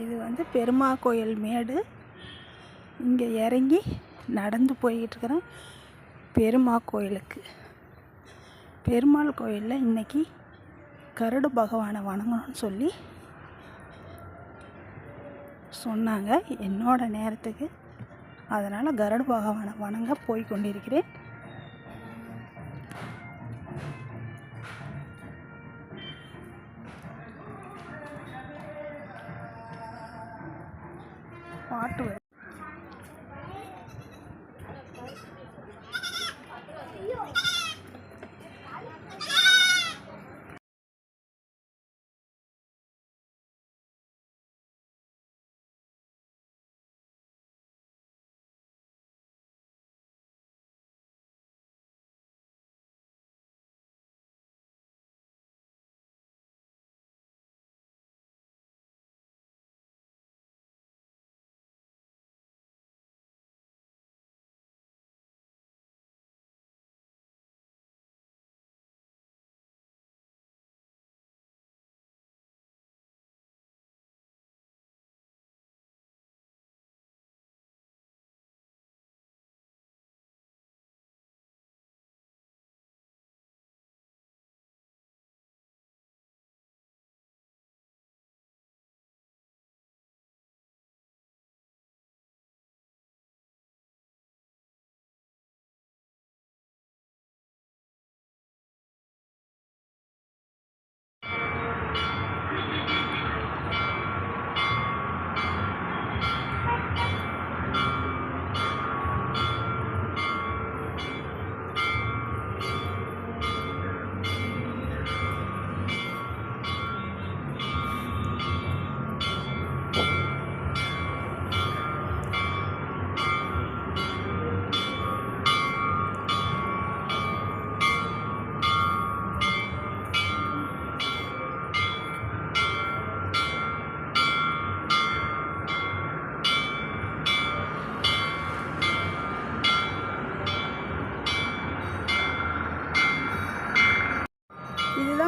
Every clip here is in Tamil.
இது வந்து பெருமா கோயில் மேடு. இங்கே இறங்கி நடந்து போய்கிட்டுருக்குறேன் பெருமா கோயிலுக்கு. பெருமாள் கோயிலில் இன்னைக்கு கருட பகவானை வணங்கணும்னு சொல்லி சொன்னாங்க. என்னோட நேரத்துக்கு. அதனால் கருட பகவானை வணங்க போய் கொண்டிருக்கிறேன். பாட்டு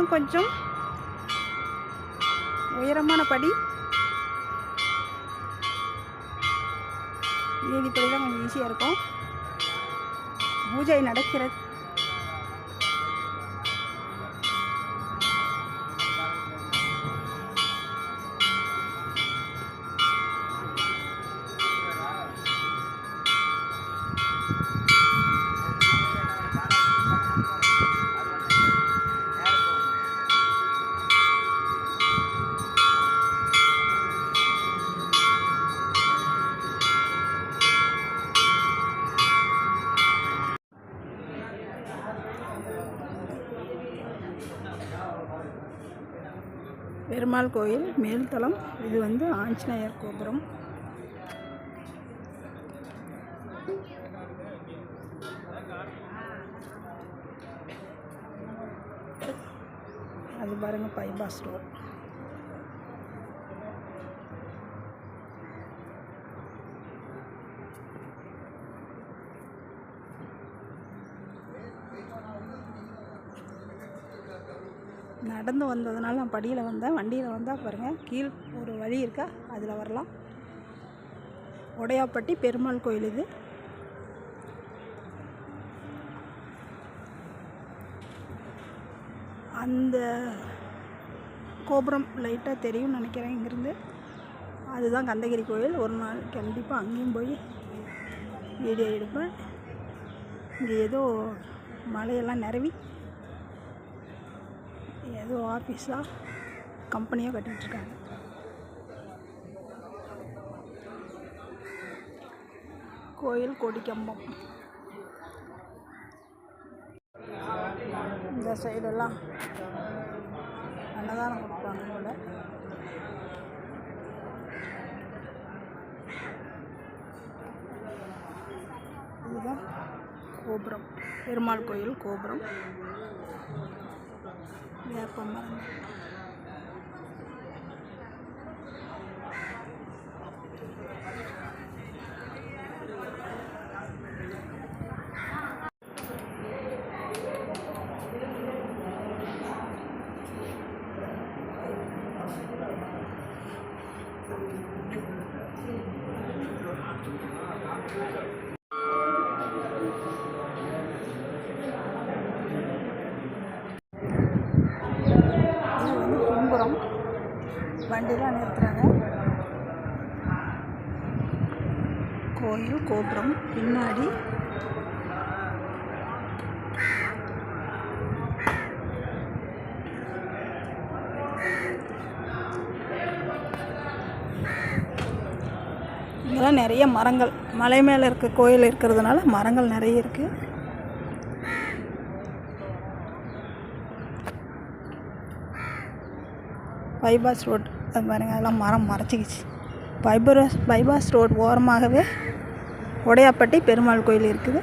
இன்னும் கொஞ்சம் உயரமான படி. ஏதிப்படி தான் கொஞ்சம் ஈஸியாக இருக்கும். பூஜை நடக்கிறது. பெருமாள் கோயில் மேல்தளம் இது வந்து ஆஞ்சநேயர் கோபுரம். அது பாருங்க பைபாஸ் ரோட் நடந்து வந்ததுனால நான் படியில் வந்தேன். வண்டியில் வந்தால் பாருங்கள் கீழ் ஒரு வழி இருக்கா? அதில் வரலாம். உடையாப்பட்டி பெருமாள் கோயில் இது. அந்த கோபுரம் லைட்டாக தெரியும்னு நினைக்கிறேன் இங்கேருந்து. அதுதான் கந்தகிரி கோயில். ஒரு நாள் கண்டிப்பாக அங்கேயும் போய் வீடியோ எடுப்பேன். இங்கே ஏதோ மலையெல்லாம் நிரவி ஏதோ ஆஃபீஸாக கம்பெனியாக கட்டிகிட்ருக்காங்க கோயில் கொடிக்கம்பம். இந்த சைடெல்லாம் அன்னதானம் கொடுப்பாங்க போல. இதுதான் கோபுரம். பெருமாள் கோயில் கோபுரம். வேப்ப மரம் இது வந்து பின்புறம் வண்டிலாம் நிறுத்துகிறாங்க கோயில் கோபுரம் பின்னாடி. இதெல்லாம் நிறைய மரங்கள். மலை மேலே இருக்க கோயில் இருக்கிறதுனால மரங்கள் நிறைய இருக்குது பைபாஸ் ரோட். அது பாருங்கள் அதெல்லாம் மரம் மறைச்சிக்கிச்சு. பைபரஸ் பைபாஸ் ரோட் ஓரமாகவே உடையாப்பட்டி பெருமாள் கோயில் இருக்குது.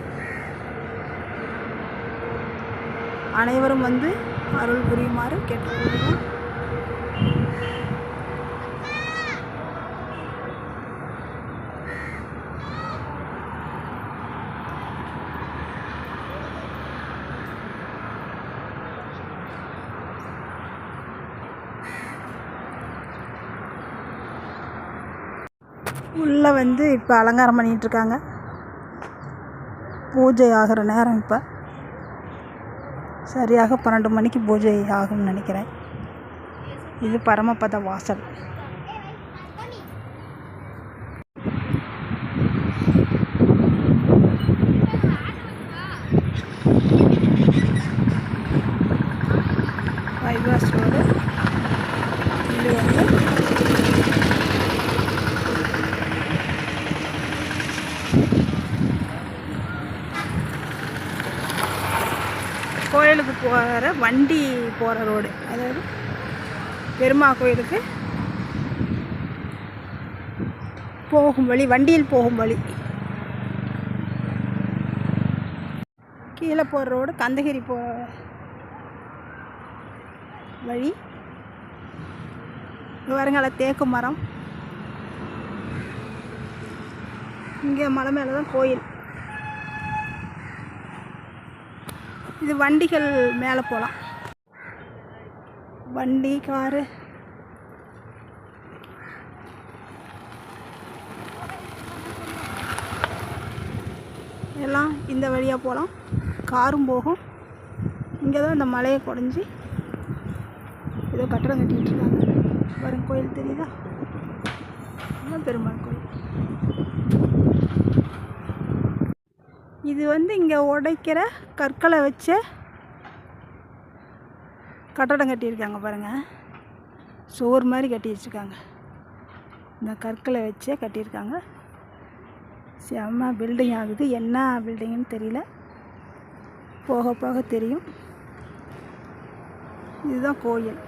அனைவரும் வந்து அருள் புரியுமாறு கேட்டுக்கொள்கிறோம். உள்ளே வந்து இப்போ அலங்காரம் பண்ணிகிட்டு இருக்காங்க பூஜை ஆகிற நேரம் இப்போ. சரியாக பன்னெண்டு மணிக்கு பூஜை ஆகும்னு நினைக்கிறேன். இது பரமபத வாசல். பைபாஸ் ரோடு இது வந்து வர வண்டி போகிற ரோடு. அதாவது பெருமா கோயிலுக்கு போகும் வழி வண்டியில் போகும் வழி. கீழே போகிற ரோடு கந்தகிரி போ வழி. வருங்கால தேக்கு மரம். இங்கே மலை மேலே தான் கோயில். இது வண்டிகள் மேலே போகலாம். வண்டி காரு. எல்லாம் இந்த வழியாக போகலாம். காரும் போகும். இங்கே தான் இந்த மலையை குடஞ்சி ஏதோ கட்டடம் கட்டிக்கிட்டு இருக்காங்க. வரும் கோயில் தெரியுதா? அதான் பெருமாள் கோயில்? இது வந்து இங்கே உடைக்கிற கற்களை வச்ச கட்டடம் கட்டியிருக்காங்க பாருங்கள் சோறு மாதிரி கட்டி வச்சுருக்காங்க. இந்த கற்களை வச்சே கட்டியிருக்காங்க. செம்ம பில்டிங் ஆகுது. என்ன பில்டிங்னு தெரியல. போக போக தெரியும். இதுதான் கோயில்.